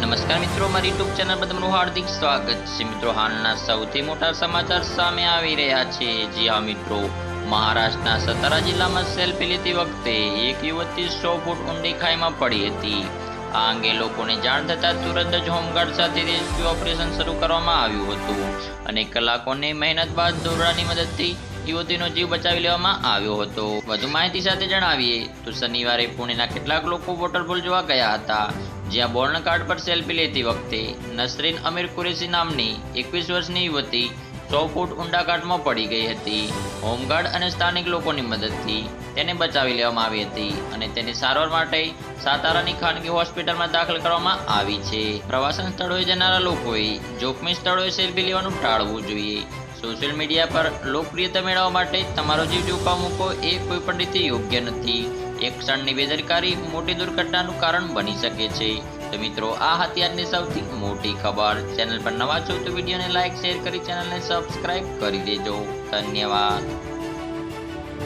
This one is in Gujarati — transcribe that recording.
નમસ્કાર મિત્રો, મારી યુટ્યુબ ચેનલ પર તમારું હાર્દિક સ્વાગત છે. મિત્રો, હાલના સૌથી મોટા સમાચાર સામે આવી રહ્યા છે. જી હા, મિત્રો. મહારાષ્ટ્રના સતારા જિલ્લામાં સેલ્ફી લેતી વખતે એક યુવતી સો ફૂટ ઊંડી ખાઈમાં પડી હતી. આ અંગે લોકોને જાણ થતાં તુરંત જ હોમગાર્ડ સાથે રેસ્ક્યુ ઓપરેશન શરૂ કરવામાં આવ્યું હતું અને કલાકોની મહેનત બાદ દોરડાની મદદથી યુવતીનો જીવ બચાવી લેવામાં આવ્યો હતો. વધુ માહિતી સાથે જણાવીએ તો શનિવારે પુણેના કેટલાક લોકો વોટરફોલ જોવા ગયા હતા. જ્યાં બોર્ન કાર્ડ પર સેલ્ફી લેતી વખતે નસરીન અમીર કુરેશી નામની એકવીસ વર્ષની યુવતી સો ફૂટ ઊંડા ઘાટમાં પડી ગઈ હતી. હોમગાર્ડ અને સ્થાનિક લોકોની મદદથી તેને બચાવી લેવામાં આવી હતી અને તેને સારવાર માટે સાતારાની ખાનગી હોસ્પિટલમાં દાખલ કરવામાં આવી છે. પ્રવાસન સ્થળોએ જનારા લોકોએ જોખમી સ્થળોએ સેલ્ફી લેવાનું ટાળવું જોઈએ. સોશિયલ મીડિયા પર લોકપ્રિયતા મેળવવા માટે તમારો જીવ જોખમ મૂકો એ કોઈ પણ રીતે યોગ્ય નથી. એક ક્ષણની બેદરકારી મોટી દુર્ઘટનાનું કારણ બની શકે છે. તો મિત્રો, આ હતી આજની સૌથી મોટી ખબર. ચેનલ પર નવા છો તો વિડીયોને લાઇક શેર કરી, ચેનલને સબસ્ક્રાઇબ કરી દેજો. ધન્યવાદ.